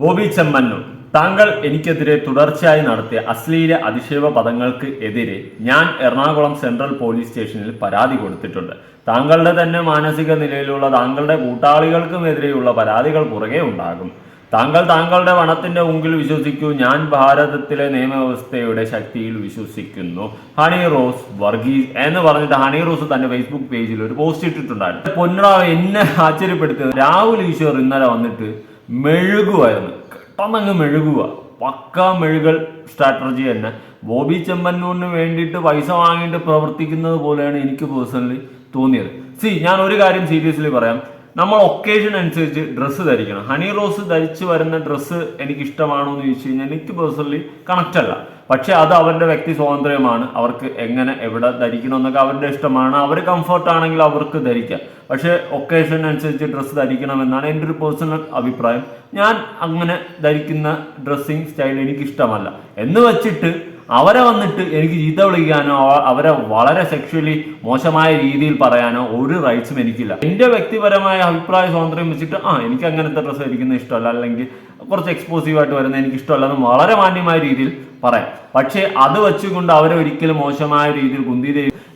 ബോബി ചെമ്മന്നൂർ താങ്കൾ എനിക്കെതിരെ തുടർച്ചയായി നടത്തിയ അശ്ലീല അധിക്ഷേപ പദങ്ങൾക്ക് എതിരെ ഞാൻ എറണാകുളം സെൻട്രൽ പോലീസ് സ്റ്റേഷനിൽ പരാതി കൊടുത്തിട്ടുണ്ട്. താങ്കളുടെ തന്നെ മാനസിക നിലയിലുള്ള താങ്കളുടെ കൂട്ടാളികൾക്കും എതിരെയുള്ള പരാതികൾ പുറകെ ഉണ്ടാകും. താങ്കൾ താങ്കളുടെ വണത്തിന്റെ മുമ്പിൽ വിശ്വസിക്കൂ ഞാൻ ഭാരതത്തിലെ നിയമവ്യവസ്ഥയുടെ ശക്തിയിൽ വിശ്വസിക്കുന്നു. ഹണി റോസ് വർഗീസ് എന്ന് പറഞ്ഞിട്ട് ഹണി റോസ് തന്റെ ഫേസ്ബുക്ക് പേജിൽ ഒരു പോസ്റ്റ് ഇട്ടിട്ടുണ്ടായിരുന്നു. പൊന്നറാവ് എന്നെ ആശ്ചര്യപ്പെടുത്തിയത്. രാഹുൽ ഈശ്വർ ഇന്നലെ വന്നിട്ട് മെഴുകുമായിരുന്നു പെട്ടെന്നങ്ങ് മെഴുകുക പക്ക മെഴുകൽ സ്ട്രാറ്റജി തന്നെ. ബോബി ചെമ്മന്നൂരിന് വേണ്ടിയിട്ട് പൈസ വാങ്ങിയിട്ട് പ്രവർത്തിക്കുന്നത് പോലെയാണ് എനിക്ക് പേഴ്സണലി തോന്നിയത്. സി ഞാൻ ഒരു കാര്യം സീരിയസ്ലി പറയാം. നമ്മൾ ഒക്കേഷൻ അനുസരിച്ച് ഡ്രസ്സ് ധരിക്കണം. ഹണി റോസ് ധരിച്ചു വരുന്ന ഡ്രസ്സ് എനിക്ക് ഇഷ്ടമാണോ എന്ന് ചോദിച്ചു കഴിഞ്ഞാൽ എനിക്ക് പേഴ്സണലി കണക്റ്റ് അല്ല. പക്ഷെ അത് അവരുടെ വ്യക്തി സ്വാതന്ത്ര്യമാണ്. അവർക്ക് എങ്ങനെ എവിടെ ധരിക്കണം എന്നൊക്കെ അവരുടെ ഇഷ്ടമാണ്. അവർ കംഫർട്ട് ആണെങ്കിൽ അവർക്ക് ധരിക്കാം. പക്ഷേ ഒക്കേഷൻ അനുസരിച്ച് ഡ്രസ്സ് ധരിക്കണമെന്നാണ് എന്റെ ഒരു പേഴ്സണൽ അഭിപ്രായം. ഞാൻ അങ്ങനെ ധരിക്കുന്ന ഡ്രസ്സിങ് സ്റ്റൈൽ എനിക്ക് ഇഷ്ടമല്ല എന്ന് വെച്ചിട്ട് അവരെ വന്നിട്ട് എനിക്ക് ചീത്ത വിളിക്കാനോ അവരെ വളരെ സെക്ഷലി മോശമായ രീതിയിൽ പറയാനോ ഒരു റൈറ്റ്സും എനിക്കില്ല. എന്റെ വ്യക്തിപരമായ അഭിപ്രായ സ്വാതന്ത്ര്യം വെച്ചിട്ട് ആ എനിക്ക് അങ്ങനത്തെ ഡ്രസ്സ് ധരിക്കുന്ന ഇഷ്ടമല്ല. അല്ലെങ്കിൽ കുറച്ച് എക്സ്പോസീവ് ആയിട്ട് വരുന്നത് എനിക്ക് ഇഷ്ടമല്ല എന്ന് വളരെ മാന്യമായ രീതിയിൽ പറയാം. പക്ഷേ അത് വെച്ചുകൊണ്ട് അവരെ ഒരിക്കലും മോശമായ രീതിയിൽ കുന്തി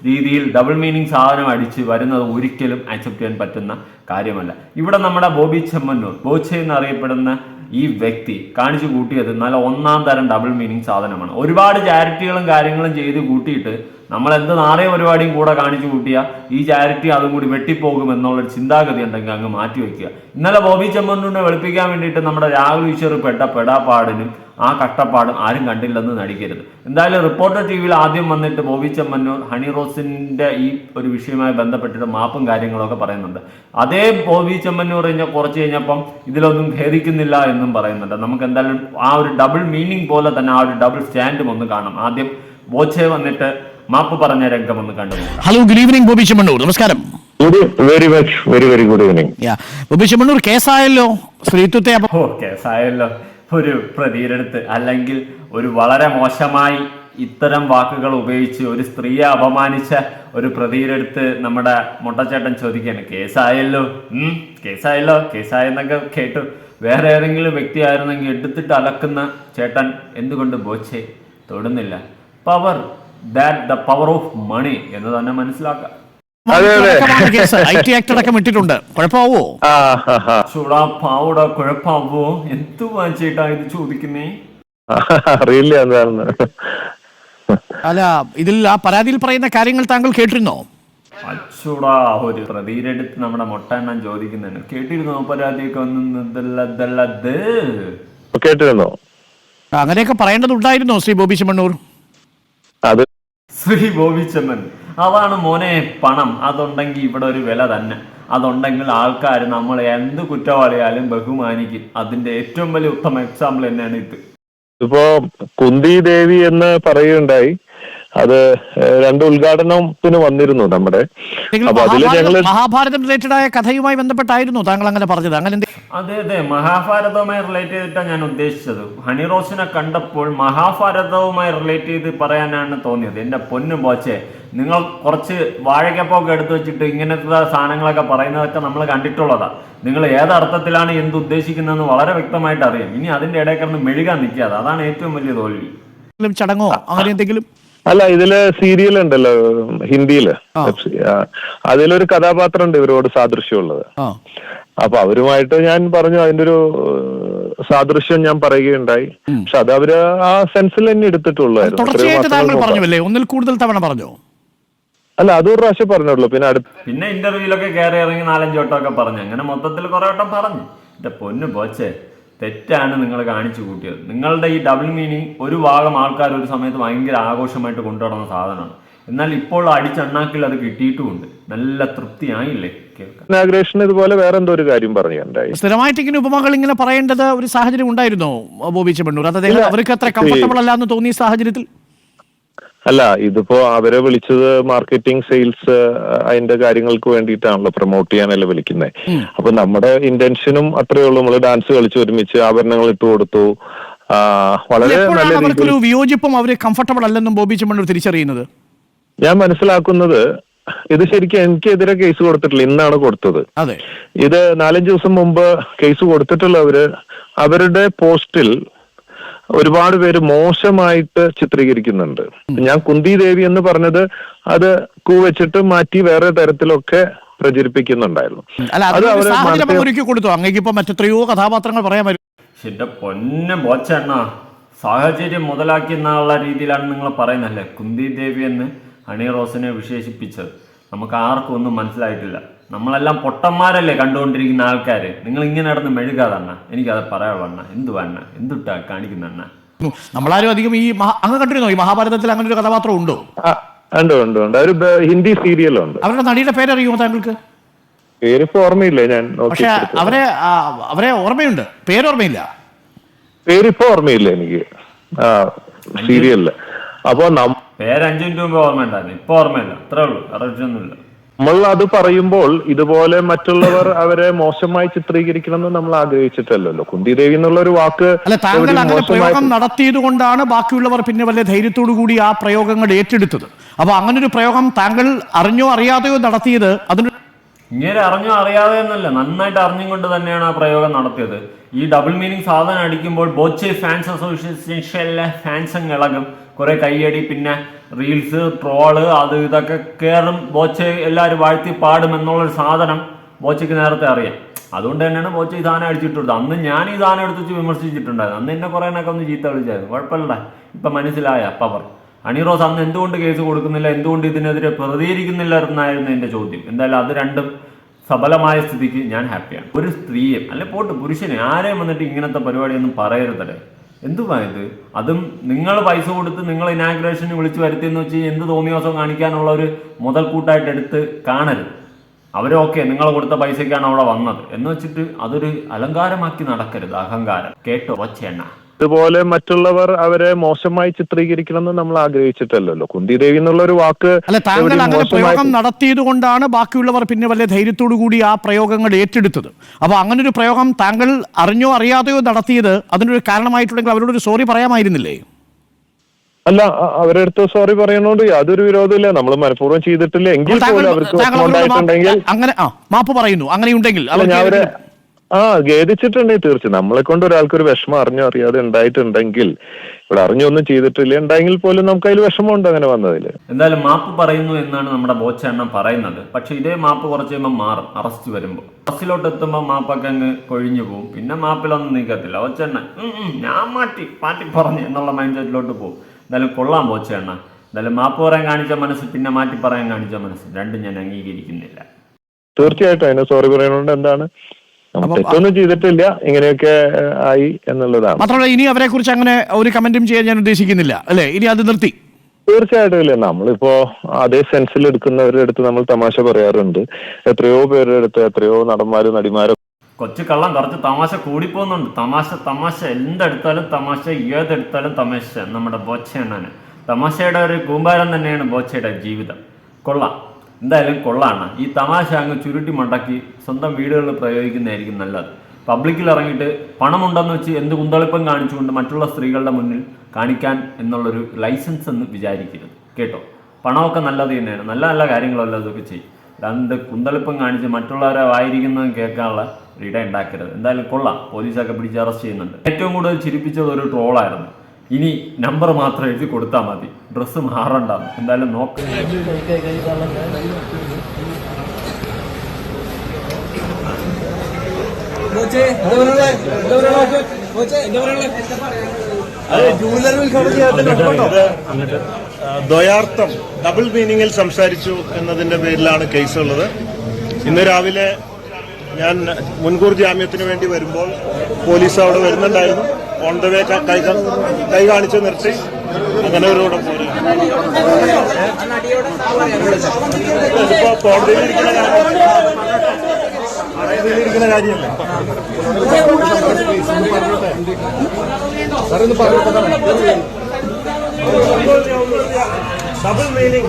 രീതിയിൽ ഡബിൾ മീനിങ് സാധനം അടിച്ച് വരുന്നത് ഒരിക്കലും അക്സെപ്റ്റ് ചെയ്യാൻ പറ്റുന്ന കാര്യമല്ല. ഇവിടെ നമ്മുടെ ബോബി ചെമ്മന്നൂർ ബോച്ചെ എന്നറിയപ്പെടുന്ന ഈ വ്യക്തി കാണിച്ചു കൂട്ടിയത് നല്ല ഒന്നാം തരം ഡബിൾ മീനിങ് സാധനമാണ്. ഒരുപാട് ചാരിറ്റികളും കാര്യങ്ങളും ചെയ്ത് കൂട്ടിയിട്ട് നമ്മൾ എന്ത് നാളെ പരിപാടിയും കൂടെ കാണിച്ചു കൂട്ടിയ ഈ ചാരിറ്റി അതും കൂടി വെട്ടിപ്പോകും എന്നുള്ളൊരു ചിന്താഗതി ഉണ്ടെങ്കിൽ അങ്ങ് മാറ്റി വെക്കുക. ഇന്നലെ ബോബി ചെമ്മന്നൂരിനെ വെളുപ്പിക്കാൻ വേണ്ടിയിട്ട് നമ്മുടെ രാഹുൽ ഈശ്വർ പെട്ട പെടാപ്പാടിനും ആ കഷ്ടപ്പാട് ആരും കണ്ടില്ലെന്ന് നടിക്കരുത്. എന്തായാലും റിപ്പോർട്ടർ ടി വിയിൽ ആദ്യം വന്നിട്ട് ബോബി ചെമ്മന്നൂർ ഹണി റോസിന്റെ ഈ ഒരു വിഷയവുമായി ബന്ധപ്പെട്ടിട്ട് മാപ്പും കാര്യങ്ങളൊക്കെ പറയുന്നുണ്ട്. അതേ ബോബി ചെമ്മന്നൂർ കഴിഞ്ഞ കുറച്ച് കഴിഞ്ഞപ്പം ഇതിലൊന്നും ഖേദിക്കുന്നില്ല എന്നും പറയുന്നുണ്ട്. നമുക്ക് എന്തായാലും ആ ഒരു ഡബിൾ മീനിങ് പോലെ തന്നെ ആ ഒരു ഡബിൾ സ്റ്റാൻഡും ഒന്ന് കാണാം. ആദ്യം ബോച്ചെ വന്നിട്ട് മാപ്പ് പറഞ്ഞ രംഗം ഒന്ന് കണ്ടു hello good evening Bobby Chemmanur നമസ്കാരം. Very much very very good evening yeah Bobby Chemmanur കേസായല്ലോ? സ്ത്രീത്വത്തെ കേസായല്ലോ. ഒരു പ്രതിയിലെടുത്ത് അല്ലെങ്കിൽ ഒരു വളരെ മോശമായി ഇത്തരം വാക്കുകൾ ഉപയോഗിച്ച് ഒരു സ്ത്രീയെ അപമാനിച്ച ഒരു പ്രതിയിലെടുത്ത് നമ്മുടെ മുട്ടച്ചേട്ടൻ ചോദിക്കാണ് കേസായല്ലോ? കേസായല്ലോ കേസായെന്നൊക്കെ കേട്ടു. വേറെ ഏതെങ്കിലും വ്യക്തി ആയിരുന്നെങ്കിൽ എടുത്തിട്ട് അലക്കുന്ന ചേട്ടൻ എന്തുകൊണ്ട് Boche? തൊടുന്നില്ല. Power that the power of money എന്ന് തന്നെ മനസ്സിലാക്കാം. അതെ, അതെ. അടക്കമാണ് കേസ്. ഐ ടി ആക്ട് അടക്കം ഇട്ടിട്ടുണ്ട് കുഴപ്പമാവോ? ആ ഹാ, ഹാ. ചൂടാ പാവട കുഴപ്പമാവോ? എന്തു വാങ്ങിച്ചേട്ടാ ഇത് ചോദിക്കുന്നേ? അറിയില്ല എന്താണെന്ന് അല്ല ഇതിൽ ആ പരാതിയിൽ പറയുന്ന കാര്യങ്ങൾ താങ്കൾ കേട്ടിരുന്നോ? അച്ചൂടാ ഒരു പ്രതിയിലെടുത്ത് നമ്മുടെ മൊട്ടെണ്ണം ചോദിക്കുന്നുണ്ട്. കേട്ടിരുന്നോ പരാതിയൊക്കെ ഒന്നല്ലത് കേട്ടിരുന്നോ? അങ്ങനെയൊക്കെ പറയേണ്ടതുണ്ടായിരുന്നോ ശ്രീ ബോബി ചെമ്മണ്ണൂർ? ശ്രീ ശ്രീ ബോബിച്ചമ്മൻ അതാണ് മോനെ പണം. അതുണ്ടെങ്കിൽ ഇവിടെ ഒരു വില തന്നെ. അതുണ്ടെങ്കിൽ ആൾക്കാർ നമ്മൾ എന്ത് കുറ്റവാളിയാലും ബഹുമാനിക്കും. അതിന്റെ ഏറ്റവും വലിയ ഉത്തമ എക്സാമ്പിൾ തന്നെയാണ് ഇത്. ഇപ്പോ കുന്തി ദേവി എന്ന് പറയുകയുണ്ടായി. അത് രണ്ട് ഉദ്ഘാടനത്തിന് വന്നിരുന്നു നമ്മുടെ. അപ്പൊ ഞങ്ങൾ മഹാഭാരതം റിലേറ്റഡ് ആയ കഥയുമായി ബന്ധപ്പെട്ടായിരുന്നു താങ്കൾ അങ്ങനെ പറഞ്ഞത്. അങ്ങനെ അതെ അതെ. മഹാഭാരതവുമായി റിലേറ്റ് ചെയ്തിട്ടാണ് ഞാൻ ഉദ്ദേശിച്ചത്. ഹണി റോസിനെ കണ്ടപ്പോൾ മഹാഭാരതവുമായി റിലേറ്റ് ചെയ്ത് പറയാനാണ് തോന്നിയത്. എന്റെ പൊന്നു പോച്ചേ നിങ്ങൾ കുറച്ച് വാഴക്കപ്പൊക്കെ എടുത്തു വെച്ചിട്ട് ഇങ്ങനത്തെ സാധനങ്ങളൊക്കെ പറയുന്നതൊക്കെ നമ്മൾ കണ്ടിട്ടുള്ളതാ. നിങ്ങൾ ഏത് അർത്ഥത്തിലാണ് എന്ത് ഉദ്ദേശിക്കുന്നതെന്ന് വളരെ വ്യക്തമായിട്ട് അറിയാം. ഇനി അതിന്റെ ഇടയിൽ കിടന്ന് മെഴുകാൻ നിൽക്കാതെ അതാണ് ഏറ്റവും വലിയ തോൽവി. ചടങ്ങോ? അങ്ങനെ എന്തെങ്കിലും? അല്ല ഇതിൽ സീരിയൽ ഉണ്ടല്ലോ ഹിന്ദിയിൽ. അതിലൊരു കഥാപാത്രം ഉണ്ട് ഇവരോട് സാദൃശ്യമുള്ളത്. അപ്പൊ അവരുമായിട്ട് ഞാൻ പറഞ്ഞു അതിന്റെ ഒരു സാദൃശ്യം ഞാൻ പറയുകയുണ്ടായി. പക്ഷെ അത് അവർ ആ സെൻസിൽ തന്നെ എടുത്തിട്ടുള്ളായിരുന്നു അത് ഒരു ഒന്നിൽ കൂടുതൽ തവണ പറഞ്ഞു? അല്ല അതൊരു പ്രാവശ്യം പറഞ്ഞുള്ളൂ. പിന്നെ അടുത്ത് പിന്നെ ഇന്റർവ്യൂലൊക്കെ കയറി ഇറങ്ങി നാലഞ്ച് വട്ടമൊക്കെ പറഞ്ഞു. അങ്ങനെ മൊത്തത്തിൽ കുറെ വട്ടം പറഞ്ഞു. എന്റെ പൊന്നു പോച്ചേ. തെറ്റാണ് നിങ്ങൾ കാണിച്ചു കൂട്ടിയത്. നിങ്ങളുടെ ഈ ഡബിൾ മീനിങ് ഒരു ഭാഗം ആൾക്കാർ ഒരു സമയത്ത് ഭയങ്കര ആഘോഷമായിട്ട് കൊണ്ടുവരുന്ന സാധനമാണ്. എന്നാൽ ഇപ്പോൾ അടിച്ചണ്ണാക്കിൽ അത് കിട്ടിയിട്ടുമുണ്ട്. നല്ല തൃപ്തിയായില്ലേ? ഇനാഗ്രേഷൻ ഇതുപോലെ വേറെ എന്തോ ഒരു കാര്യം പറഞ്ഞു സ്ഥിരമായിട്ട് ഇങ്ങനെ ഉപമകൾ ഇങ്ങനെ പറയേണ്ടത് ഒരു സാഹചര്യം ഉണ്ടായിരുന്നോ ബോബി ചെമ്മണ്ണൂർ അത് അദ്ദേഹം അവർക്ക് അത്ര കംഫർട്ടബിൾ അല്ല എന്ന് തോന്നിയ സാഹചര്യത്തിൽ? അല്ല ഇതിപ്പോ അവരെ വിളിച്ചത് മാർക്കറ്റിംഗ് സെയിൽസ് അതിന്റെ കാര്യങ്ങൾക്ക് വേണ്ടിയിട്ടാണല്ലോ പ്രൊമോട്ട് ചെയ്യാനല്ലേ വിളിക്കുന്നത് അപ്പൊ നമ്മുടെ ഇന്റൻഷനും അത്രയേ ഉള്ളൂ. നമ്മൾ ഡാൻസ് കളിച്ച് ഒരുമിച്ച് ആഭരണങ്ങൾ ഇട്ട് കൊടുത്തു. വളരെ നല്ല രീതിയിൽ വിയോജിപ്പും കംഫർട്ടബിൾ അല്ലെന്നും ബോബി ചെമ്മണ്ണൂർ തിരിച്ചറിയുന്നത്? ഞാൻ മനസ്സിലാക്കുന്നത് ഇത് ശരിക്കും എനിക്കെതിരെ കേസ് കൊടുത്തിട്ടില്ല. ഇന്നാണ് കൊടുത്തത്. ഇത് നാലഞ്ച് ദിവസം മുമ്പ് കേസ് കൊടുത്തിട്ടുള്ളവര് അവരുടെ പോസ്റ്റിൽ ഒരുപാട് പേര് മോശമായിട്ട് ചിത്രീകരിക്കുന്നുണ്ട്. ഞാൻ കുന്തി ദേവി എന്ന് പറഞ്ഞത് അത് കൂവച്ചിട്ട് മാറ്റി വേറെ തരത്തിലൊക്കെ പ്രചരിപ്പിക്കുന്നുണ്ടായിരുന്നു. അല്ല അത് അവർ ഒരുക്കി കൊടുത്തു. അങ്ങേക്ക് ഇപ്പൊ മറ്റെത്രയോ കഥാപാത്രങ്ങൾ പറയാൻ എന്റെ പൊന്നെ ബോച്ചെണ്ണ സാഹചര്യം മുതലാക്കി എന്നുള്ള രീതിയിലാണ് നിങ്ങൾ പറയുന്നല്ലേ കുന്തി ദേവി എന്ന് ഹണി റോസിനെ വിശേഷിപ്പിച്ചത്. നമുക്ക് ആർക്കും ഒന്നും മനസ്സിലായിട്ടില്ല. നമ്മളെല്ലാം പൊട്ടന്മാരല്ലേ കണ്ടുകൊണ്ടിരിക്കുന്ന ആൾക്കാർ നിങ്ങൾ ഇങ്ങനെ നടന്ന് മെഴുകാതണ്ണ എനിക്കത് പറയാവണ്ണ എന്ത് വേണ എന്തുട്ടാ കാണിക്കുന്ന അണ്ണ? നമ്മളാരും അധികം ഈ മഹാ- അങ്ങ് കണ്ടിരുന്നോ? ഈ മഹാഭാരതത്തിൽ അങ്ങനെ ഒരു കഥാപാത്രം ഉണ്ടോ? ഉണ്ട് ഉണ്ട് ഉണ്ട്. ഒരു ഹിന്ദി സീരിയലുണ്ട് അവരുടെ നടിയുടെ പേരറിയുമോ താങ്കൾക്ക്? പേരിപ്പോ ഓർമ്മയില്ല ഞാൻ പക്ഷെ അവരെ അവരെ ഓർമ്മയുണ്ട്. പേരോർമ്മയില്ല. പേരിപ്പോ ഓർമ്മയില്ല എനിക്ക്. ആ സീരിയലിൽ അപ്പൊ നമ്മ പേര് അഞ്ചു മിനിറ്റ് മുമ്പ് ഓർമ്മയുണ്ടായിരുന്നു. ഇപ്പൊ ഓർമ്മയില്ല. അത്രേ ഉള്ളൂ. അറിയിച്ചൊന്നുമില്ല നമ്മൾ അത് പറയുമ്പോൾ ഇതുപോലെ മറ്റുള്ളവർ അവരെ മോശമായി ചിത്രീകരിക്കണമെന്ന് നമ്മൾ ആഗ്രഹിച്ചിട്ടല്ലല്ലോ. കുന്തിദേവി എന്നുള്ള ഒരു വാക്ക് അല്ല താങ്കൾ അങ്ങനെ പ്രയോഗം നടത്തിയത് കൊണ്ടാണ് ബാക്കിയുള്ളവർ പിന്നെ വലിയ ധൈര്യത്തോടു കൂടി ആ പ്രയോഗങ്ങൾ ഏറ്റെടുത്തത്. അപ്പൊ അങ്ങനെ ഒരു പ്രയോഗം താങ്കൾ അറിഞ്ഞോ അറിയാതെയോ നടത്തിയത് അതിന് ഇങ്ങനെ അറിഞ്ഞോ അറിയാതെ എന്നല്ല നന്നായിട്ട് അറിഞ്ഞുകൊണ്ട് തന്നെയാണ് ആ പ്രയോഗം നടത്തിയത്. ഈ ഡബിൾ മീനിങ് സാധനം അടിക്കുമ്പോൾ ബോച്ചെ ഫാൻസ് അസോസിയേഷൻ ഫാൻസ് അങ്ങ് ഇളകും കുറെ കയ്യടി പിന്നെ റീൽസ് ട്രോൾ അത് ഇതൊക്കെ കയറും ബോച്ചെ എല്ലാവരും വാഴ്ത്തി പാടും എന്നുള്ളൊരു സാധനം ബോച്ചയ്ക്ക് നേരത്തെ അറിയാം. അതുകൊണ്ട് തന്നെയാണ് ബോച്ച ഈ സാധനം അടിച്ചിട്ടുള്ളത്. അന്ന് ഞാൻ ഈ സാധനം എടുത്ത് വിമർശിച്ചിട്ടുണ്ടായിരുന്നു. അന്ന് എന്നെ കുറേ എന്നൊക്കെ ഒന്ന് ചീത്ത വിളിച്ചായിരുന്നു. കുഴപ്പമില്ല ഇപ്പം മനസ്സിലായ പവർ. അണിറോസ് അന്ന് എന്തുകൊണ്ട് കേസ് കൊടുക്കുന്നില്ല? എന്തുകൊണ്ട് ഇതിനെതിരെ പ്രതികരിക്കുന്നില്ല എന്നായിരുന്നു എന്റെ ചോദ്യം. എന്തായാലും അത് രണ്ടും സഫലമായ സ്ഥിതിക്ക് ഞാൻ ഹാപ്പിയാണ് ഒരു സ്ത്രീയെ അല്ലെ പോട്ട് പുരുഷനെ ആരെയും വന്നിട്ട് ഇങ്ങനത്തെ പരിപാടിയൊന്നും പറയരുതല്ലേ? എന്തുവാ ഇത് അതും നിങ്ങൾ പൈസ കൊടുത്ത് നിങ്ങൾ ഇനാഗ്രേഷന് വിളിച്ചു വരുത്തിയെന്ന് വെച്ച് എന്ത് തോന്നിയോസം കാണിക്കാനുള്ള ഒരു മുതൽക്കൂട്ടായിട്ട് എടുത്ത് കാണരുത്. അവരൊക്കെ നിങ്ങൾ കൊടുത്ത പൈസയ്ക്കാണ് അവിടെ വന്നത്. എന്ന് വെച്ചിട്ട് അതൊരു അലങ്കാരമാക്കി നടക്കരുത് അഹങ്കാരം. കേട്ടോ ഒച്ചയെണ്ണ ഇതുപോലെ മറ്റുള്ളവർ അവരെ മോശമായി ചിത്രീകരിക്കണമെന്ന് നമ്മൾ ആഗ്രഹിച്ചിട്ടല്ലല്ലോ. കുന്തിദേവി എന്നുള്ള ഒരു വാക്ക് അല്ല താങ്കൾ അങ്ങനെ പ്രയോഗം നടത്തിയത് കൊണ്ടാണ് ബാക്കിയുള്ളവർ പിന്നെ വലിയ ധൈര്യത്തോടു കൂടി ആ പ്രയോഗങ്ങൾ ഏറ്റെടുത്തത്. അപ്പൊ അങ്ങനെ ഒരു പ്രയോഗം താങ്കൾ അറിഞ്ഞോ അറിയാതെയോ നടത്തിയത് അതിനൊരു കാരണമായിട്ടുണ്ടെങ്കിൽ അവരോട് ഒരു സോറി പറയാമായിരുന്നില്ലേ? അല്ല അവരെടുത്ത് അവരുടെ അടുത്ത് സോറി പറയണോണ്ട് യാതൊരു വിരോധമില്ല. നമ്മൾ മനഃപൂർവം ചെയ്തിട്ടില്ല. എങ്കിൽ പോലും അവർക്ക് അങ്ങനെ ആ മാപ്പ് പറയുന്നു. അങ്ങനെയുണ്ടെങ്കിൽ ആ ഖേദിച്ചിട്ടുണ്ടെങ്കിൽ തീർച്ചയായും. നമ്മളെ കൊണ്ട് ഒരാൾക്ക് ഒരു വിഷമം അറിഞ്ഞോ അറിയാതെ ഉണ്ടായിട്ടുണ്ടെങ്കിൽ ഇവിടെ അറിഞ്ഞൊന്നും ചെയ്തിട്ടില്ല ഉണ്ടെങ്കിൽ പോലും നമുക്ക് അതിൽ വിഷമമുണ്ട് അങ്ങനെ വന്നതിൽ എന്തായാലും മാപ്പ് പറയുന്നു എന്നാണ് നമ്മുടെ ബോച്ച എണ്ണം പറയുന്നത്. പക്ഷെ ഇതേ മാപ്പ് കുറച്ച് കഴിയുമ്പോൾ മാറും അറസ്റ്റ് വരുമ്പോൾ അറസ്റ്റിലോട്ട് എത്തുമ്പോൾ മാപ്പൊക്കെ അങ്ങ് കൊഴിഞ്ഞു പോകും പിന്നെ മാപ്പിലൊന്നും നീക്കത്തില്ല. ബോച്ചെണ്ണ ഞാൻ മാറ്റി മാറ്റി പറഞ്ഞു എന്നുള്ള മൈൻഡ് സെറ്റിലോട്ട് പോകും എന്തായാലും കൊള്ളാം ബോച്ച എണ്ണ എന്തായാലും മാപ്പ് പറയാൻ കാണിച്ച മനസ്സ് പിന്നെ മാറ്റി പറയാൻ കാണിച്ച മനസ്സ്. രണ്ടും ഞാൻ അംഗീകരിക്കുന്നില്ല. തീർച്ചയായിട്ടും. അതിന് സോറി പറയുന്നുണ്ട് എന്താണ്? തെറ്റൊന്നും ചെയ്തിട്ടില്ല ഇങ്ങനെയൊക്കെ ആയി എന്നുള്ളതാണ്. മാത്രമല്ല ഇനി അവരെ കുറിച്ച് അങ്ങനെ ഒരു കമന്റും ചെയ്യാൻ ഞാൻ ഉദ്ദേശിക്കുന്നില്ല അല്ലെ? ഇനി അത് നിർത്തി. തീർച്ചയായിട്ടും ഇല്ല. നമ്മളിപ്പോ അതേ സെൻസിൽ എടുക്കുന്നവരുടെ അടുത്ത് നമ്മൾ തമാശ പറയാറുണ്ട്. എത്രയോ പേരുടെ അടുത്ത് എത്രയോ നടന്മാരും നടിമാരും കൊച്ചു കള്ളം കുറച്ച് തമാശ കൂടിപ്പോകുന്നുണ്ട്. തമാശ തമാശ എന്തെടുത്താലും തമാശ ഏതെടുത്താലും തമാശ. നമ്മുടെ ബോച്ച തമാശയുടെ ഒരു കൂമ്പാരം തന്നെയാണ് ബോച്ചയുടെ ജീവിതം. കൊള്ളാം. എന്തായാലും കൊള്ളാണ്. ഈ തമാശ അങ്ങ് ചുരുട്ടി മടക്കി സ്വന്തം വീടുകളിൽ പ്രയോഗിക്കുന്നതായിരിക്കും നല്ലത്. പബ്ലിക്കിൽ ഇറങ്ങിയിട്ട് പണമുണ്ടെന്ന് വെച്ച് എന്ത് കുന്തളിപ്പം കാണിച്ചുകൊണ്ട് മറ്റുള്ള സ്ത്രീകളുടെ മുന്നിൽ കാണിക്കാൻ എന്നുള്ളൊരു ലൈസൻസ് എന്ന് വിചാരിക്കരുത്. കേട്ടോ? പണമൊക്കെ നല്ലത് തന്നെയാണ്. നല്ല നല്ല കാര്യങ്ങളല്ല അതൊക്കെ ചെയ്യും. രണ്ട് കുന്തളിപ്പം കാണിച്ച് മറ്റുള്ളവരെ വായിരിക്കുന്നതും കേൾക്കാനുള്ള ഒരു ഇട ഉണ്ടാക്കരുത് എന്തായാലും കൊള്ളാം. പോലീസൊക്കെ പിടിച്ച് അറസ്റ്റ് ചെയ്യുന്നുണ്ട്. ഏറ്റവും കൂടുതൽ ചിരിപ്പിച്ചത് ഒരു ട്രോളായിരുന്നു. ഇനി നമ്പർ മാത്രം എഴുതി കൊടുത്താൽ മതി. ഡ്രസ്സ് മാറണ്ട. എന്തായാലും നോക്ക. ദ്വയാർത്ഥം ഡബിൾ മീനിങ്ങിൽ സംസാരിച്ചു എന്നതിന്റെ പേരിലാണ് കേസുള്ളത് ഇന്ന് രാവിലെ ഞാൻ മുൻകൂർ ജാമ്യത്തിന് വേണ്ടി വരുമ്പോൾ പോലീസ് അവിടെ വരുന്നുണ്ടായിരുന്നു. ഓൺ ദ വേ കൈ കൈ കാണിച്ച് നിർത്തി. അങ്ങനെ ഒരു കൂടെ ഇതിപ്പോ കോടതിയിലിരിക്കുന്ന കാര്യമല്ലേ? ഡബിൾ മീനിങ്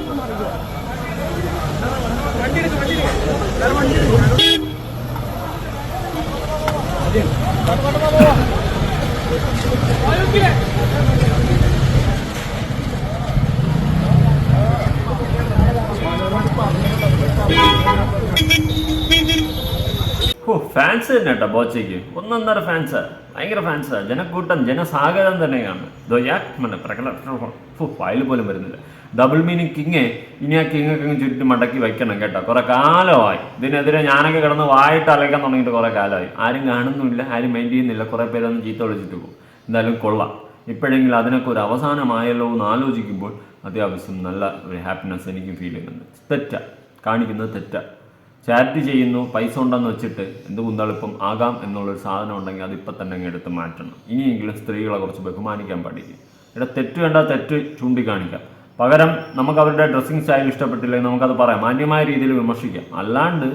ഫാൻസ് തന്നെ കേട്ടോ ബോച്ചയ്ക്ക്. ഒന്നൊന്നര ഫാൻസ് ഭയങ്കര ഫാൻസ് ജനക്കൂട്ടം ജനസാഗരം തന്നെയാണ്. ഫയൽ പോലും വരുന്നില്ല. ഡബിൾ മീനിങ് കിങ് ഇനി ആ കിങ് ഒക്കെ ചുറ്റും മടക്കി വെക്കണം കേട്ടോ. കുറെ കാലമായി. ഇതിനെതിരെ ഞാനൊക്കെ കിടന്ന് വായിട്ട് അലക്കാൻ തുടങ്ങിയിട്ട് കുറെ കാലമായി. ആരും കാണുന്നില്ല ആരും മെയിൻ ചെയ്യുന്നില്ല. കുറെ പേരൊന്നും ചീത്ത വിളിച്ചിട്ട് പോകും. എന്തായാലും കൊള്ളാം. ഇപ്പോഴെങ്കിലും അതിനൊക്കെ ഒരു അവസാനമായല്ലോ എന്ന് ആലോചിക്കുമ്പോൾ അത്യാവശ്യം നല്ല ഒരു ഹാപ്പിനെസ് എനിക്ക് ഫീൽ ചെയ്യുന്നുണ്ട്. തെറ്റാ. കാണിക്കുന്നത് തെറ്റാ. ചാരിറ്റി ചെയ്യുന്നു പൈസ ഉണ്ടെന്ന് വെച്ചിട്ട് എന്ത് കുന്തളിപ്പം ആകാം എന്നുള്ളൊരു സാധനം ഉണ്ടെങ്കിൽ അത് ഇപ്പം തന്നെ അങ്ങ് എടുത്ത് മാറ്റണം. ഇനിയെങ്കിലും സ്ത്രീകളെ കുറച്ച് ബഹുമാനിക്കാൻ പഠിക്കും ഇവിടെ തെറ്റ് വേണ്ട തെറ്റ് ചൂണ്ടിക്കാണിക്കാം. പകരം നമുക്ക് അവരുടെ ഡ്രസ്സിങ് സ്റ്റൈൽ ഇഷ്ടപ്പെട്ടില്ലെങ്കിൽ നമുക്കത് പറയാം. മാന്യമായ രീതിയിൽ വിമർശിക്കാം. അല്ലാണ്ട്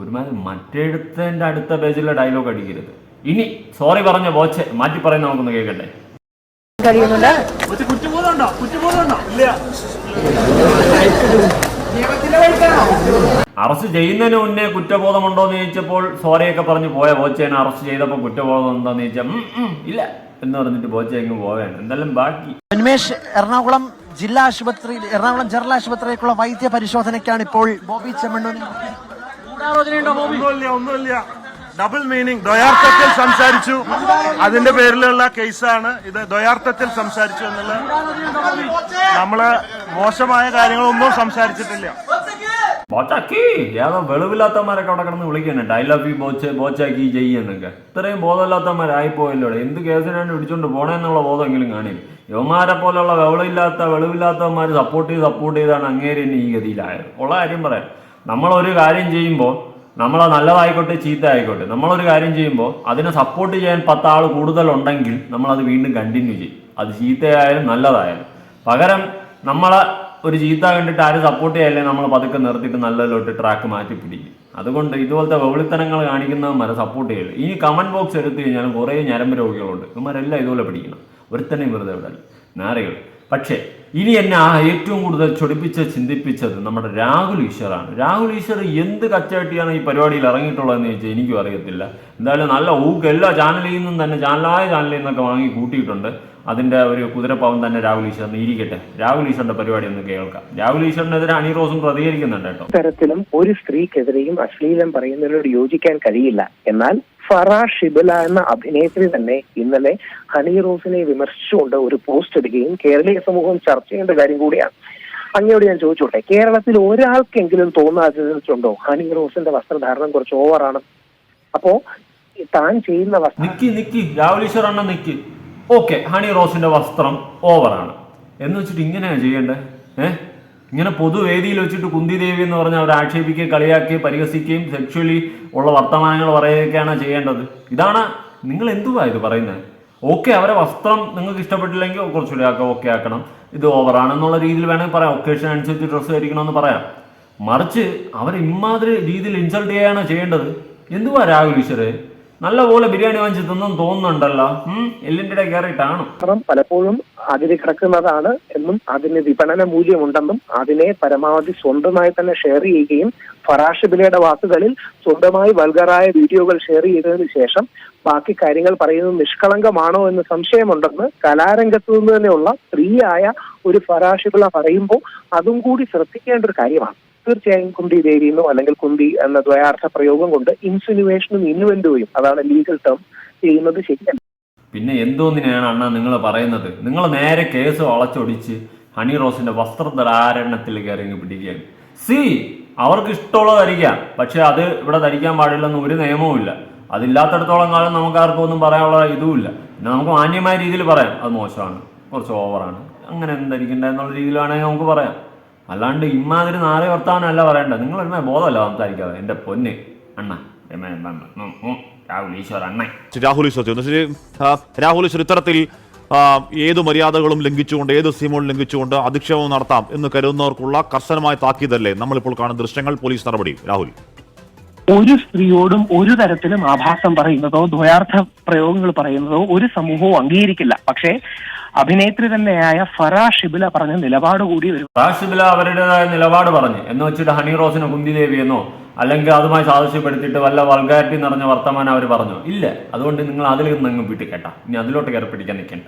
ഒരുമാതിരി മറ്റെഴുത്തേന്റെ അടുത്ത പേജിലെ ഡയലോഗ് അടിക്കരുത്. ഇനി സോറി പറഞ്ഞ വാച്ച് മാറ്റി പറയുന്ന നമുക്കൊന്ന് കേൾക്കട്ടെ. കഴിയുന്നുണ്ട് അറസ്റ്റ് ചെയ്യുന്നതിന് മുന്നേ കുറ്റബോധമുണ്ടോ എന്ന് ചോദിച്ചപ്പോൾ സോറിയൊക്കെ പറഞ്ഞ് പോയ ബോച്ചേനെ അറസ്റ്റ് ചെയ്തപ്പോൾ കുറ്റബോധം ഉണ്ടോന്ന് ചോദിച്ചാൽ "ഉം, ഉം, ഇല്ല എന്ന് പറഞ്ഞിട്ട് ബോച്ച അങ്ങ് പോവുകയാണ്. എന്തായാലും ബാക്കി ഉന്മേഷ് എറണാകുളം ജില്ലാ ആശുപത്രിയിൽ എറണാകുളം ജനറൽ ആശുപത്രിയിലേക്കുള്ള വൈദ്യ പരിശോധനയ്ക്കാണ് ഇപ്പോൾ ബോബി ചെമ്മണ്ണൂരിൽ ഒന്നുമില്ല ഒന്നുമില്ല. ഡബിൾ മീനിങ് ദ്വയാർത്ഥത്തിൽ സംസാരിച്ചു. അതിന്റെ പേരിലുള്ള കേസാണ് ഇത് ദ്വയാർത്ഥത്തിൽ സംസാരിച്ചു എന്നുള്ള നമ്മൾ മോശമായ കാര്യങ്ങളൊന്നും സംസാരിച്ചിട്ടില്ല. വെളിവില്ലാത്തവന്മാരൊക്കെ അവിടെ കിടന്ന് വിളിക്കുന്നുണ്ട്. ഐ ലവ് യു ബോച്ച് ബോച്ചാക്കി ചെയ്യുന്നുണ്ട് ഇത്രയും ബോധമില്ലാത്തമാരായി പോയല്ലോ എന്ത് കേസിനാണ് പിടിച്ചോണ്ട് പോണേന്നുള്ള ബോധമെങ്കിലും കാണില്ല. യുവമാരെ പോലുള്ള വെളിവില്ലാത്ത വെളിവില്ലാത്തമാര് സപ്പോർട്ട് ചെയ്ത് സപ്പോർട്ട് ചെയ്താണ് അങ്ങേരി ഈ ഗതിയിലായത്. ഉള്ള കാര്യം പറയാം. നമ്മളൊരു കാര്യം ചെയ്യുമ്പോൾ നമ്മളെ നല്ലതായിക്കോട്ടെ ചീത്ത ആയിക്കോട്ടെ നമ്മളൊരു കാര്യം ചെയ്യുമ്പോൾ അതിനെ സപ്പോർട്ട് ചെയ്യാൻ പത്താൾ കൂടുതലുണ്ടെങ്കിൽ നമ്മളത് വീണ്ടും കണ്ടിന്യൂ ചെയ്യും. അത് ചീത്തയായാലും നല്ലതായാലും. പകരം നമ്മളെ ഒരു ചീത്ത കണ്ടിട്ട് ആരും സപ്പോർട്ട് ചെയ്യല്ലേ നമ്മൾ പതുക്കെ നിർത്തിയിട്ട് നല്ലതിലോട്ട് ട്രാക്ക് മാറ്റി പിടിക്കും. അതുകൊണ്ട് ഇതുപോലത്തെ വെളിത്തനങ്ങൾ കാണിക്കുന്നവന്മാരെ സപ്പോർട്ട് ചെയ്യില്ല ഇനി കമന്റ് ബോക്സ് എടുത്തു കഴിഞ്ഞാലും കുറേ ഞരമ്പ് രോഗികളുണ്ട്. ഇവന്മാരെല്ലാം ഇതുപോലെ പിടിക്കണം. ഒരുത്തനെയും വെറുതെ വിടല്ല നാരകൾ പക്ഷേ ഇനി എന്നെ ആ ഏറ്റവും കൂടുതൽ ചൊടിപ്പിച്ച് ചിന്തിപ്പിച്ചത് നമ്മുടെ രാഹുൽ ഈശ്വറാണ്. രാഹുൽ ഈശ്വർ എന്ത് കച്ചവട്ടിയാണ് ഈ പരിപാടിയിൽ ഇറങ്ങിയിട്ടുള്ളതെന്ന് ചോദിച്ചാൽ എനിക്കും അറിയത്തില്ല. എന്തായാലും നല്ല ഊക്ക് എല്ലാ ചാനലിൽ നിന്നും തന്നെ ചാനലായ ചാനലിൽ നിന്നൊക്കെ വാങ്ങി കൂട്ടിയിട്ടുണ്ട്. അതിന്റെ ഒരു കുതിരപ്പാവം തന്നെ രാഹുൽ ഈശ്വറിന് ഇരിക്കട്ടെ. രാഹുൽ ഈശ്വറിന്റെ പരിപാടി ഒന്ന് കേൾക്കാം. രാഹുൽ ഈശ്വറിനെതിരെ അണി റോസും പ്രതികരിക്കുന്നുണ്ട് കേട്ടോ. തരത്തിലും ഒരു സ്ത്രീക്കെതിരെയും അശ്ലീലം പറയുന്നതിനോട് യോജിക്കാൻ കഴിയില്ല. എന്നാൽ ഫറ ഷിബില എന്ന അഭിനേത്രി തന്നെ ഇന്നലെ ഹണി റോസിനെ വിമർശിച്ചുകൊണ്ട് ഒരു പോസ്റ്റ് ഇടുകയും കേരളീയ സമൂഹം ചർച്ച ചെയ്യേണ്ട കാര്യം കൂടിയാണ്. അങ്ങയോട് ഞാൻ ചോദിച്ചോട്ടെ കേരളത്തിൽ ഒരാൾക്കെങ്കിലും തോന്നാതിട്ടുണ്ടോ ഹണി റോസിന്റെ വസ്ത്രധാരണം കുറച്ച് ഓവറാണ് അപ്പോ താൻ ചെയ്യുന്ന വസ്ത്ര നിക്കി നിക്കി. നിക്കി. ഓക്കെ ഹണി റോസിന്റെ വസ്ത്രം ഓവറാണ് എന്ന് വെച്ചിട്ട് ഇങ്ങനെയാണ് ചെയ്യേണ്ടത് ഏഹ് ഇങ്ങനെ പൊതുവേദിയിൽ വെച്ചിട്ട് കുന്തി ദേവി എന്ന് പറഞ്ഞ് അവർ ആക്ഷേപിക്കുകയും കളിയാക്കുകയും പരിഹസിക്കുകയും സെക്ഷുവലി ഉള്ള വർത്തമാനങ്ങൾ പറയുകയൊക്കെയാണ് ചെയ്യേണ്ടത്. ഇതാണ് നിങ്ങൾ എന്തുവാ ഇത് പറയുന്നത്? ഓക്കെ അവരെ വസ്ത്രം നിങ്ങൾക്ക് ഇഷ്ടപ്പെട്ടില്ലെങ്കിൽ കുറച്ചുകൂടി ആക്കാം ഓക്കെ ആക്കണം. ഇത് ഓവറാണെന്നുള്ള രീതിയിൽ വേണമെങ്കിൽ പറയാം. ഒക്കേഷൻ അനുസരിച്ച് ഡ്രസ്സ് ധരിക്കണമെന്ന് പറയാം. മറിച്ച് അവർ ഇമാതിരി രീതിയിൽ ഇൻസൾട്ട് ചെയ്യാണ് ചെയ്യേണ്ടത്. എന്തുവാ രാഹുൽ ഈശ്വര്? നല്ലപോലെ ബിരിയാണി വാങ്ങിച്ച് തിന്നും തോന്നുന്നുണ്ടല്ലോ എല്ലിന്റെ ഇടയിൽ കയറിയിട്ടാണ് വസ്ത്രം പലപ്പോഴും അതിൽ കിടക്കുന്നതാണ് എന്നും അതിന് വിപണന മൂല്യമുണ്ടെന്നും അതിനെ പരമാവധി സ്വന്തമായി തന്നെ ഷെയർ ചെയ്യുകയും ഫറാഷ് ബിലയുടെ വാക്കുകളിൽ സ്വന്തമായി വൾഗറായ വീഡിയോകൾ ഷെയർ ചെയ്തതിനു ശേഷം ബാക്കി കാര്യങ്ങൾ പറയുന്നത് നിഷ്കളങ്കമാണോ എന്ന് സംശയമുണ്ടെന്ന് കലാരംഗത്ത് നിന്ന് തന്നെയുള്ള സ്ത്രീയായ ഒരു ഫറാഷിബിള പറയുമ്പോൾ അതും കൂടി ശ്രദ്ധിക്കേണ്ട ഒരു കാര്യമാണ്. തീർച്ചയായും കുന്തി ദേവി എന്നോ അല്ലെങ്കിൽ കുന്തി എന്ന ദ്വയാർത്ഥ പ്രയോഗം കൊണ്ട് ഇൻസിനുവേഷനും ഇന്നുവെന്റുവയും അതാണ് ലീഗൽ ടേം ചെയ്യുന്നത് ശരിയല്ല. പിന്നെ എന്തോന്നിനെയാണ് അണ്ണ നിങ്ങൾ പറയുന്നത്? നിങ്ങൾ നേരെ കേസ് വളച്ചൊടിച്ച് ഹണി റോസിന്റെ വസ്ത്രധാരണത്തിലേക്ക് ഇറങ്ങി പിടിക്കുകയാണ്. സി അവർക്ക് ഇഷ്ടമുള്ളത് ധരിക്കാം പക്ഷെ അത് ഇവിടെ ധരിക്കാൻ പാടില്ലെന്ന് ഒരു നിയമവും ഇല്ല. അതില്ലാത്തടത്തോളം കാലം നമുക്ക് ആർക്കും ഒന്നും പറയാനുള്ള ഇതുമില്ല. പിന്നെ നമുക്ക് മാന്യമായ രീതിയിൽ പറയാം. അത് മോശമാണ്. കുറച്ച് ഓവറാണ് അങ്ങനെ എന്ത് എന്നുള്ള രീതിയിൽ വേണമെങ്കിൽ നമുക്ക് പറയാം. അല്ലാണ്ട് ഇമാതിരി നാളെ വർത്താനല്ല പറയണ്ട. നിങ്ങൾ എന്നാ ബോധമല്ല സംസാരിക്കാതെ. എന്റെ പൊന്ന്. അണ്ണ രാഹുൽ ഈശ്വർ അണ്ണ. രാഹുൽ ഈശ്വർ രാഹുൽ ഈശ്വർ ഇത്തരത്തിൽ ഏത് മര്യാദകളും ലംഘിച്ചുകൊണ്ട് ഏത് സീമോളും ലംഘിച്ചുകൊണ്ട് അധിക്ഷേപം നടത്താം എന്ന് കരുതുന്നവർക്കുള്ള കർശനമായ താക്കീതല്ലേ നമ്മളിപ്പോൾ കാണുന്ന ദൃശ്യങ്ങൾ പോലീസ് നടപടി? രാഹുൽ. ഒരു സ്ത്രീയോടും ഒരു തരത്തിലും ആഭാസം പറയുന്നതോ ദ്വയാർത്ഥ പ്രയോഗങ്ങൾ പറയുന്നതോ ഒരു സമൂഹവും അംഗീകരിക്കില്ല. പക്ഷേ അഭിനേത്രി തന്നെയായ ഫറ ഷിബില പറഞ്ഞ നിലപാട് കൂടി ഒരു റാഷിബില അവരുടേതായ നിലപാട് പറഞ്ഞു. എന്ന് വെച്ചിട്ട് ഹണി റോസിന് കുന്തി ദേവിയെന്നോ അല്ലെങ്കിൽ അതുമായി സാദൃശ്യപ്പെടുത്തിയിട്ട് വല്ല വൾഗാരിറ്റി നിറഞ്ഞ വർത്തമാനം അവർ പറഞ്ഞു. ഇല്ല. അതുകൊണ്ട് നിങ്ങൾ അതിൽ നിന്ന് വീട്ടിൽ ഇനി അതിലോട്ട് കയറി പിടിക്കാൻ നിൽക്കണ്ട.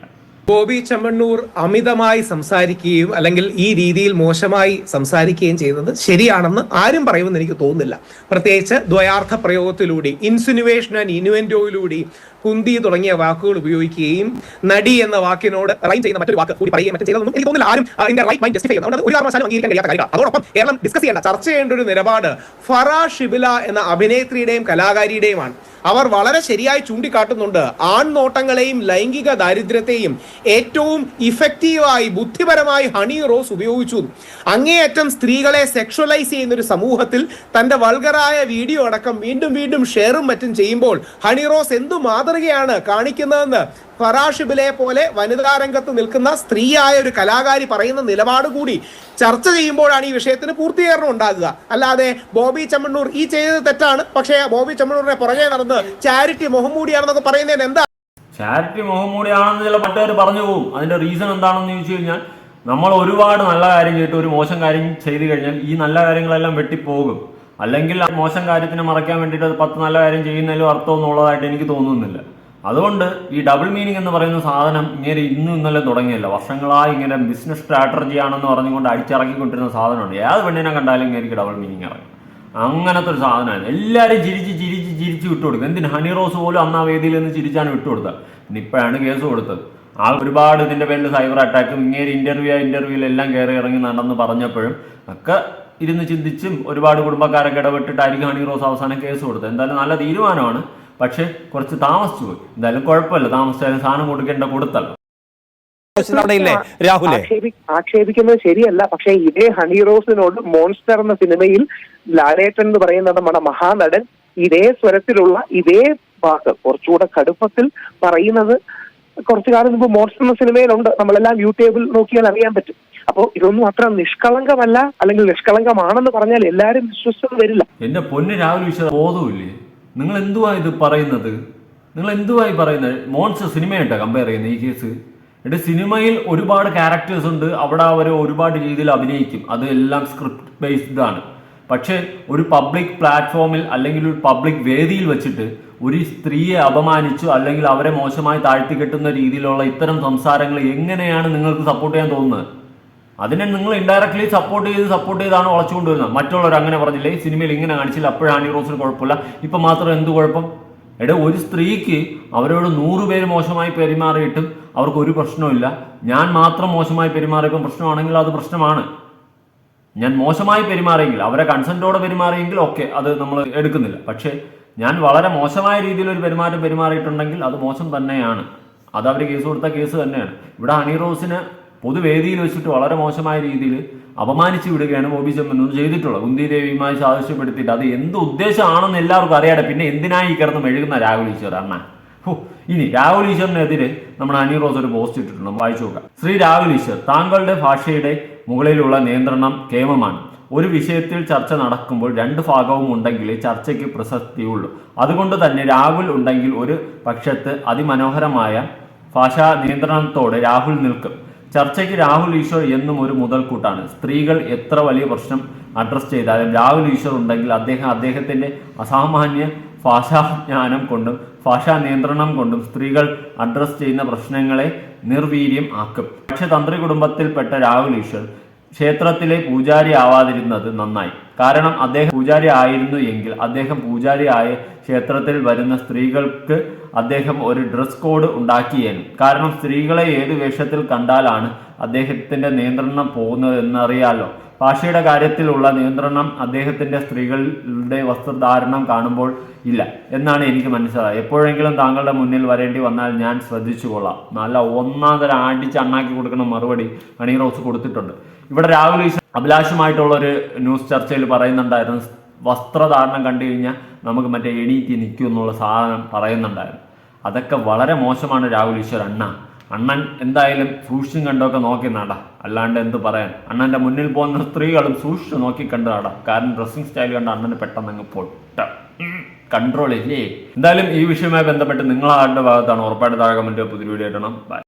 ബോബി ചെമ്മണ്ണൂർ അമിതമായി സംസാരിക്കുകയും അല്ലെങ്കിൽ ഈ രീതിയിൽ മോശമായി സംസാരിക്കുകയും ചെയ്യുന്നത് ശരിയാണെന്ന് ആരും പറയുമെന്ന് എനിക്ക് തോന്നുന്നില്ല. പ്രത്യേകിച്ച് ദ്വയാർത്ഥ പ്രയോഗത്തിലൂടെ ഇൻസിനുവേഷൻ ആൻഡ് ഇനുവെന്റോയിലൂടെ കുന്തി തുടങ്ങിയ വാക്കുകൾ ഉപയോഗിക്കുകയും നടി എന്ന വാക്കിനോട് റൈം ചെയ്യുന്ന മറ്റൊരു വാക്ക് കൂടി പറയുകയും മറ്റും ചെയ്തതൊന്നും എനിക്ക് തോന്നുന്നില്ല. ആരും അതിന്റെ റൈറ്റ് മൈൻഡ് ജസ്റ്റിഫൈ ചെയ്യുന്നത് ഒരു കാരണവശാലും അംഗീകരിക്കാൻ കഴിയാത്ത കാര്യമാണ്. അതോടൊപ്പം കേരളം ഡിസ്കസ് ചെയ്യേണ്ട ചർച്ച ചെയ്യേണ്ട ഒരു നിലപാട് ഫറ ഷിബില എന്ന അഭിനേത്രിയുടെയും കലാകാരിയുടെയുമാണ്. അവർ വളരെ ശരിയായി ചൂണ്ടിക്കാട്ടുന്നുണ്ട്. ആൺനോട്ടങ്ങളെയും ലൈംഗിക ദാരിദ്ര്യത്തെയും ഏറ്റവും ഇഫക്റ്റീവായി ബുദ്ധിപരമായി ഹണി റോസ് ഉപയോഗിച്ചു. അങ്ങേയറ്റം സ്ത്രീകളെ സെക്ഷുവലൈസ് ചെയ്യുന്ന ഒരു സമൂഹത്തിൽ തന്റെ വൾഗറായ വീഡിയോ അടക്കം വീണ്ടും വീണ്ടും ഷെയറും മറ്റും ചെയ്യുമ്പോൾ ഹണി റോസ് എന്തു മാതൃകയാണ് കാണിക്കുന്നതെന്ന് ഫറാഷിബിലെ പോലെ വനിതാ രംഗത്ത് നിൽക്കുന്ന സ്ത്രീയായ ഒരു കലാകാരി പറയുന്ന നിലപാട് കൂടി ചർച്ച ചെയ്യുമ്പോഴാണ് ഈ വിഷയത്തിന് പൂർത്തീകരണം ഉണ്ടാകുക. അല്ലാതെ ബോബി ചെമ്മണ്ണൂർ ഈ ചെയ്തത് തെറ്റാണ്. പക്ഷേ ബോബി ചെമ്മണ്ണൂരിനെ പുറകെ നടന്ന് ചാരിറ്റി മുഹമ്മൂടിയാണെന്നൊക്കെ പറയുന്നതിന് എന്താ? ചാരിറ്റി മുഹമ്മൂടിയാണെന്ന് ചില മറ്റവർ പറഞ്ഞു പോകും. അതിന്റെ റീസൺ എന്താണെന്ന് ചോദിച്ചു കഴിഞ്ഞാൽ നമ്മൾ ഒരുപാട് നല്ല കാര്യം ചെയ്തിട്ട് ഒരു മോശം കാര്യം ചെയ്തു കഴിഞ്ഞാൽ ഈ നല്ല കാര്യങ്ങളെല്ലാം വെട്ടിപ്പോകും. അല്ലെങ്കിൽ ആ മോശം കാര്യത്തിന് മറയ്ക്കാൻ വേണ്ടിയിട്ട് പത്ത് നല്ല കാര്യം ചെയ്യുന്നതിലും അർത്ഥമൊന്നും ഉള്ളതായിട്ട് എനിക്ക് തോന്നുന്നില്ല. അതുകൊണ്ട് ഈ ഡബിൾ മീനിങ് എന്ന് പറയുന്ന സാധനം ഇങ്ങനെ ഇന്നും ഇന്നലെ തുടങ്ങിയല്ല. വർഷങ്ങളായി ഇങ്ങനെ ബിസിനസ് സ്ട്രാറ്റജി ആണെന്ന് പറഞ്ഞുകൊണ്ട് അടിച്ചിറക്കിക്കൊണ്ടിരുന്ന സാധനമുണ്ട്. ഏത് പെണ്ണിനെ കണ്ടാലും ഇങ്ങനെ ഡബിൾ മീനിങ് ഇറങ്ങും അങ്ങനത്തെ ഒരു സാധനമാണ്. എല്ലാവരും ചിരിച്ച് ചിരിച്ച് ചിരിച്ച് വിട്ടുകൊടുക്കും എന്തിന്? ഹണി റോസ് പോലും അന്ന് ആ വേദിയിൽ നിന്ന് ചിരിച്ചാണ് വിട്ടുകൊടുത്തത് ഇന്നിപ്പോഴാണ് കേസ് കൊടുത്തത്. ആ ഒരുപാട് ഇതിന്റെ പേരിൽ സൈബർ അറ്റാക്കും ഇങ്ങനെ ഇന്റർവ്യൂ ഇന്റർവ്യൂവിലെല്ലാം കയറി ഇറങ്ങി നടന്ന് പറഞ്ഞപ്പോഴും ഒക്കെ ഇരുന്ന് ചിന്തിച്ചും ഒരുപാട് കുടുംബക്കാരൊക്കെ ഇടപെട്ടിട്ടായിരിക്കും ഹണി റോസ് അവസാനം കേസ് കൊടുത്തത്. എന്തായാലും നല്ല തീരുമാനമാണ്. പക്ഷെ കുറച്ച് താമസിച്ചു പോയി. എന്തായാലും കുഴപ്പമില്ല. താമസിച്ചാലും സാധനം കൊടുക്കേണ്ട കൊടുത്തല്ലോ. ആക്ഷേപിക്കുന്നത് ശരിയല്ല. പക്ഷേ ഇതേ ഹണി റോസിനോട് മോൺസ്റ്റർ എന്ന സിനിമയിൽ ലാലേട്ടൻ എന്ന് പറയുന്ന നമ്മുടെ മഹാനടൻ ഇതേ സ്വരത്തിലുള്ള ഇതേ വാക്ക് കുറച്ചുകൂടെ കടുപ്പത്തിൽ പറയുന്നത് കുറച്ചു കാലം മുമ്പ് മോൺസ്റ്റർ എന്ന സിനിമയിലുണ്ട്. നമ്മളെല്ലാം യൂട്യൂബിൽ നോക്കിയാൽ അറിയാൻ പറ്റും. അപ്പോൾ ഇതൊന്നും അത്ര നിഷ്കളങ്കമല്ല അല്ലെങ്കിൽ നിഷ്കളങ്കമാണെന്ന് പറഞ്ഞാൽ എല്ലാരും വിശ്വസിച്ചത് വരില്ല. എന്റെ പൊന്ന് രാഹുൽ വിശ്വ ബോധമില്ലേ നിങ്ങൾ എന്തുവാ ഇത് പറയുന്നത്? നിങ്ങൾ എന്തുവായി പറയുന്നത്? മോൺസ് സിനിമയായിട്ടാ കമ്പയർ ചെയ്യുന്നത് ഈ കേസ് എന്റെ സിനിമയിൽ ഒരുപാട് ക്യാരക്ടേഴ്സ് ഉണ്ട്. അവിടെ അവർ ഒരുപാട് രീതിയിൽ അഭിനയിക്കും. അത് എല്ലാം സ്ക്രിപ്റ്റ് ബേസ്ഡ് ആണ് പക്ഷേ ഒരു പബ്ലിക് പ്ലാറ്റ്ഫോമിൽ അല്ലെങ്കിൽ ഒരു പബ്ലിക് വേദിയിൽ വെച്ചിട്ട് ഒരു സ്ത്രീയെ അപമാനിച്ചു അല്ലെങ്കിൽ അവരെ മോശമായി താഴ്ത്തിക്കെട്ടുന്ന രീതിയിലുള്ള ഇത്തരം സംസാരങ്ങൾ എങ്ങനെയാണ് നിങ്ങൾക്ക് സപ്പോർട്ട് ചെയ്യാൻ തോന്നുന്നത്? അതിനെ നിങ്ങൾ ഇൻഡയറക്ട്ലി സപ്പോർട്ട് ചെയ്ത് സപ്പോർട്ട് ചെയ്താണ് ഉളച്ചുകൊണ്ടുവരുന്നത് മറ്റുള്ളവർ അങ്ങനെ പറഞ്ഞില്ലേ. സിനിമയിൽ ഇങ്ങനെ കാണിച്ചില്ല. അപ്പോഴാണ് ഈ റോസിന് കുഴപ്പമില്ല. ഇപ്പം മാത്രം എന്ത് കുഴപ്പം? എടേ ഒരു സ്ത്രീക്ക് അവരോട് നൂറ് പേര് മോശമായി പെരുമാറിയിട്ടും അവർക്ക് ഒരു പ്രശ്നവുമില്ല. ഞാൻ മാത്രം മോശമായി പെരുമാറിയപ്പോൾ പ്രശ്നമാണെങ്കിൽ അത് പ്രശ്നമാണ്. ഞാൻ മോശമായി പെരുമാറിയെങ്കിൽ അവരെ കൺസെന്റോടെ പെരുമാറിയെങ്കിൽ ഓക്കെ അത് നമ്മൾ എടുക്കുന്നില്ല. പക്ഷേ ഞാൻ വളരെ മോശമായ രീതിയിൽ ഒരു പെരുമാറ്റം പെരുമാറിയിട്ടുണ്ടെങ്കിൽ അത് മോശം തന്നെയാണ്. അത് അവർ കേസ് കൊടുത്ത കേസ് തന്നെയാണ്. ഇവിടെ ഹണി റോസിന് പൊതുവേദിയിൽ വെച്ചിട്ട് വളരെ മോശമായ രീതിയിൽ അപമാനിച്ചു വിടുകയാണ് ബോബി ചെമ്മന്നൂർ ചെയ്തിട്ടുള്ളത്. കുന്തി ദേവിയുമായി സാദൃശ്യപ്പെടുത്തിയിട്ട് അത് എന്ത് ഉദ്ദേശമാണെന്ന് എല്ലാവർക്കും അറിയാതെ പിന്നെ എന്തിനായി ഈ കിടന്ന് മെഴുകുന്ന രാഹുൽ ഈശ്വർ അണ്ണ ഇനി രാഹുൽ ഈശ്വറിനെതിരെ നമ്മൾ ഹണി റോസ് ഒരു പോസ്റ്റ് ഇട്ടിട്ടുണ്ട്. വായിച്ചു നോക്കാം. ശ്രീ രാഹുൽ ഈശ്വർ താങ്കളുടെ ഭാഷയുടെ മുകളിലുള്ള നിയന്ത്രണം കേമമാണ്. ഒരു വിഷയത്തിൽ ചർച്ച നടക്കുമ്പോൾ രണ്ട് ഭാഗവും ഉണ്ടെങ്കിൽ ചർച്ചയ്ക്ക് പ്രസക്തിയുള്ളൂ. അതുകൊണ്ട് തന്നെ രാഹുൽ ഉണ്ടെങ്കിൽ ഒരു പക്ഷത്ത് അതിമനോഹരമായ ഭാഷാ നിയന്ത്രണത്തോടെ രാഹുൽ നിൽക്കും. ചർച്ചയ്ക്ക് രാഹുൽ ഈശ്വർ എന്നും ഒരു മുതൽക്കൂട്ടാണ്. സ്ത്രീകൾ എത്ര വലിയ പ്രശ്നം അഡ്രസ് ചെയ്താലും രാഹുൽ ഈശ്വർ ഉണ്ടെങ്കിൽ അദ്ദേഹം അദ്ദേഹത്തിന്റെ അസാമാന്യ ഭാഷാജ്ഞാനം കൊണ്ടും ഭാഷാ നിയന്ത്രണം കൊണ്ടും സ്ത്രീകൾ അഡ്രസ് ചെയ്യുന്ന പ്രശ്നങ്ങളെ നിർവീര്യം ആക്കും. പക്ഷെ തന്ത്രി കുടുംബത്തിൽപ്പെട്ട രാഹുൽ ഈശ്വർ ക്ഷേത്രത്തിലെ പൂജാരി ആവാതിരുന്നത് നന്നായി. കാരണം അദ്ദേഹം പൂജാരി ആയിരുന്നു എങ്കിൽ അദ്ദേഹം പൂജാരി ആയ ക്ഷേത്രത്തിൽ വരുന്ന സ്ത്രീകൾക്ക് അദ്ദേഹം ഒരു ഡ്രസ് കോഡ് ഉണ്ടാക്കിയേനും. കാരണം സ്ത്രീകളെ ഏത് വേഷത്തിൽ കണ്ടാലാണ് അദ്ദേഹത്തിന്റെ നിയന്ത്രണം പോകുന്നത് എന്നറിയാലോ ഭാഷയുടെ കാര്യത്തിലുള്ള നിയന്ത്രണം അദ്ദേഹത്തിന്റെ സ്ത്രീകളുടെ വസ്ത്രധാരണം കാണുമ്പോൾ ഇല്ല എന്നാണ് എനിക്ക് മനസ്സിലായത്. എപ്പോഴെങ്കിലും താങ്കളുടെ മുന്നിൽ വരേണ്ടി വന്നാൽ ഞാൻ ശ്രദ്ധിച്ചു കൊള്ളാം നല്ല ഒന്നാം തരം അടിച്ച് അണ്ണാക്കി കൊടുക്കുന്ന മറുപടി ഹണി റോസ് കൊടുത്തിട്ടുണ്ട്. ഇവിടെ രാഹുൽ അഭിലാഷമായിട്ടുള്ള ഒരു ന്യൂസ് ചർച്ചയിൽ പറയുന്നുണ്ടായിരുന്നു വസ്ത്രധാരണം കണ്ടു കഴിഞ്ഞാൽ നമുക്ക് മറ്റേ എണീറ്റി നിൽക്കും എന്നുള്ള സാധനം പറയുന്നുണ്ടായിരുന്നു. അതൊക്കെ വളരെ മോശമാണ് രാഹുൽ ഈശ്വർ അണ്ണ. അണ്ണൻ എന്തായാലും സൂക്ഷിച്ചും കണ്ടൊക്കെ നോക്കി നടാ അല്ലാണ്ട് എന്ത് പറയാൻ? അണ്ണന്റെ മുന്നിൽ പോകുന്ന സ്ത്രീകളും സൂക്ഷിച്ചു നോക്കി കണ്ടു നട കാരണം ഡ്രസ്സിങ് സ്റ്റൈൽ കണ്ട അണ്ണന് പെട്ടെന്ന് അങ്ങ് പൊട്ട കൺട്രോൾ ഇല്ലേ? എന്തായാലും ഈ വിഷയവുമായി ബന്ധപ്പെട്ട് നിങ്ങൾ ആരുടെ ഭാഗത്താണ്. ഉറപ്പായിട്ട് താഴെ കമന്റ് പുതിയ വീഡിയോ ഇടണം. ബൈ